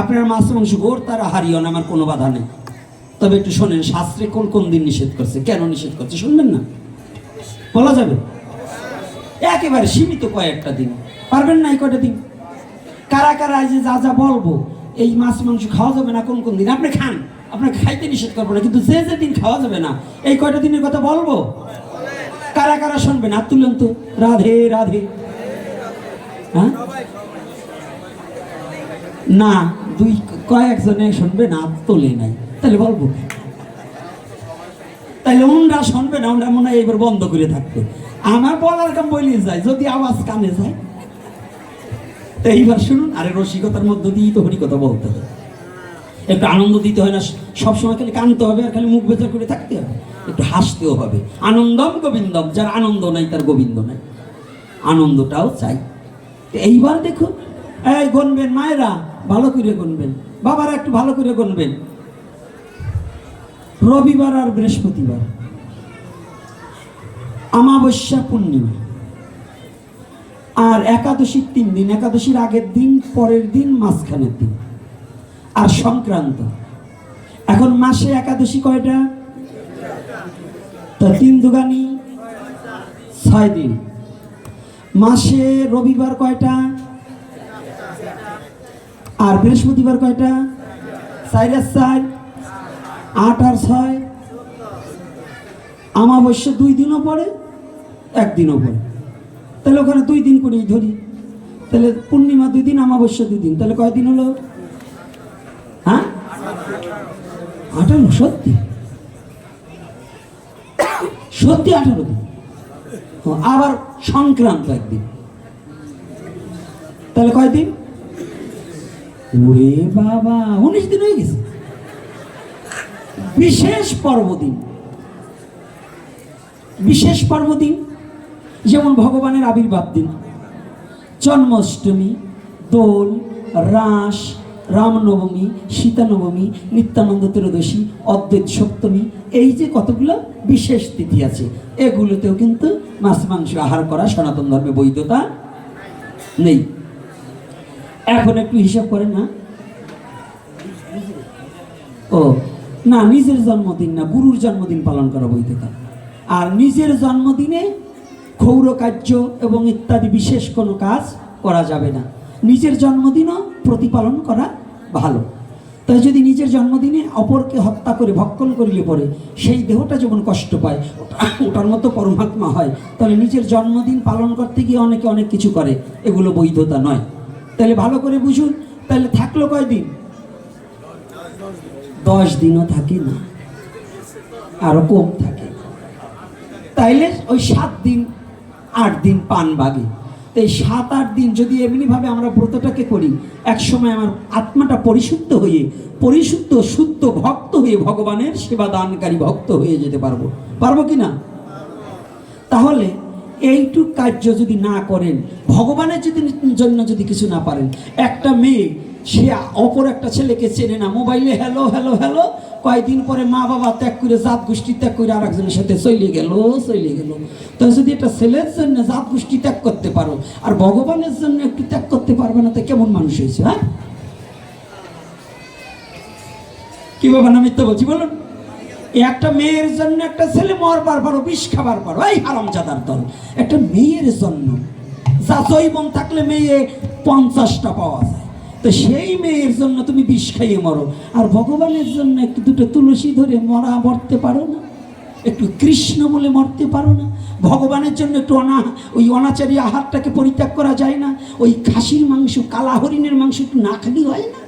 আপনার মাছ মাংস গোর, তারা হারিও না আমার কোনো বাধা নেই। তবে একটু শোনেন, শাস্ত্রে কোন কোন দিন নিষেধ করছে? কেন নিষেধ করছে? শুনবেন না? বলা যাবে? একেবারে সীমিত কয়েকটা দিন। পারবেন না এই কয়টা দিন? কারা কারা যে যা যা বলব, এই মাছ মাংস খাওয়া যাবে না কোন কোন দিন? আপনি খান। আপনাকে খাইতে নিষেধ করব না, কিন্তু যে যে দিন খাওয়া যাবে না, এই কয়টা দিনের কথা বলব? কারা কারা শুনবেন? আর তুলেন তো। রাধে রাধে। হ্যাঁ? না। দুই কয়েকজনে শুনবে না, তোলে নাই। তাহলে বলব তাহলে উনরা শুনবে না, উনরা মনে হয় এবার বন্ধ করে থাকবে। আমার বলার কাম বলে যায়, যদি আওয়াজ কানে যায়। তো এইবার শুনুন, আরে রসিকতার মধ্য দিয়েই তো হরিকথা বলতে হবে একটু আনন্দ দিতে হয় না, সবসময় খালি কানতে হবে আর খালি মুখ বেচার করে থাকতে হবে। একটু হাসতেও হবে। আনন্দম গোবিন্দম, যার আনন্দ নাই, তার গোবিন্দ নাই। আনন্দটাও চাই। এইবার দেখুন এই গনবেন মায়েরা, ভালো করে গনবেন বাবারা একটু ভালো করে গনবেন রবিবার আর বৃহস্পতিবার। আমাবস্যা পূর্ণিমা। আর একাদশীর তিন দিন, একাদশীর আগের দিন, পরের দিন, মাঝখানের দিন। আর সংক্রান্ত। এখন মাসে একাদশী কয়টা? তো তিন দুগানি, ছয় দিন। মাসে রবিবার কয়টা? আর বৃহস্পতিবার কয়টা? আর চার, আট আর ছয়। আমাবস্যা দুই দিনও পড়ে, একদিনও পড়ে। তাহলে ওখানে দুই দিন করেই ধরি। তাহলে পূর্ণিমা দুই দিন আমাবস্যা দুই দিন। তাহলে কয়দিন হলো? হ্যাঁ? আঠারো, সত্যি? সত্যি আঠারো দিন। আবার সংক্রান্ত একদিন। তাহলে কয়দিন ওরে বাবা, উনিশ দিন হয়ে গেছে। বিশেষ পর্বদিন। বিশেষ পর্বদিন, যেমন ভগবানের আবির্ভাব দিন। জন্মাষ্টমী, দোল, রাস, রামনবমী, সীতানবমী, নিত্যানন্দ ত্রয়োদশী, অদ্বৈত সপ্তমী, এই যে কতগুলো বিশেষ তিথি আছে, এগুলোতেও কিন্তু মাছ মাংস আহার করা সনাতন ধর্মে বৈধতা নেই। এখন একটু হিসাব করে না ও, না, নিজের জন্মদিন না, গুরুর জন্মদিন পালন করা বৈধতা আর নিজের জন্মদিনে ক্ষৌর কার্য এবং ইত্যাদি বিশেষ কোনো কাজ করা যাবে না। নিজের জন্মদিনও প্রতিপালন করা ভালো। তাই যদি নিজের জন্মদিনে অপরকে হত্যা করে ভক্ষণ করিলে পরে সেই দেহটা যেমন কষ্ট পায়, ওটার মতো পরমাত্মা হয়, তাহলে নিজের জন্মদিন পালন করতে গিয়ে অনেকে অনেক কিছু করে। এগুলো বৈধতা নয়। তাহলে ভালো করে বুঝুন, তাহলে থাকল কয়দিন? দশ দিনও থাকে না, আরও কম থাকে। তাইলে ওই সাত দিন, আট দিন পান বাগে তো এই সাত, আট দিন যদি এমনিভাবে আমরা ব্রতটাকে করি এক সময় আমার আত্মাটা পরিশুদ্ধ হয়ে, পরিশুদ্ধ, শুদ্ধ ভক্ত হয়ে ভগবানের সেবা দানকারী ভক্ত হয়ে যেতে পারব। পারব কি না? তাহলে এইটুক কার্য যদি না করেন, ভগবানের যদি জন্য যদি কিছু না পারেন, একটা মেয়ে, সে অপর একটা ছেলেকে চেনে না, মোবাইলে হ্যালো হ্যালো হ্যালো কয়েকদিন পরে মা বাবা ত্যাগ করে, জাত গোষ্ঠী ত্যাগ করে আর একজনের সাথে চলে গেল চলে গেল। তো যদি একটা ছেলের জন্য জাত গোষ্ঠী ত্যাগ করতে পারো, আর ভগবানের জন্য একটু ত্যাগ করতে পারবে না, তো কেমন মানুষ হয়েছে হ্যাঁ? কি বাবা না মিথ্যা বলছি, বলুন। একটা মেয়ের জন্য একটা ছেলে মরবার পারো বিষ খাবার পারো এই হারাম জাদার দল, একটা মেয়ের জন্য। যা জৈবন থাকলে মেয়ে পঞ্চাশটা পাওয়া যায়। তো সেই মেয়ের জন্য তুমি বিষ খাইয়ে মরো। আর ভগবানের জন্য একটু দুটো তুলসী ধরে মরা মরতে পারো না। একটু কৃষ্ণ বলে মরতে পারো না। ভগবানের জন্য একটু অনা, ওই অনাচারী আহারটাকে পরিত্যাগ করা যায় না। ওই খাসির মাংস কালা হরিণের মাংস একটু না খালি হয় না।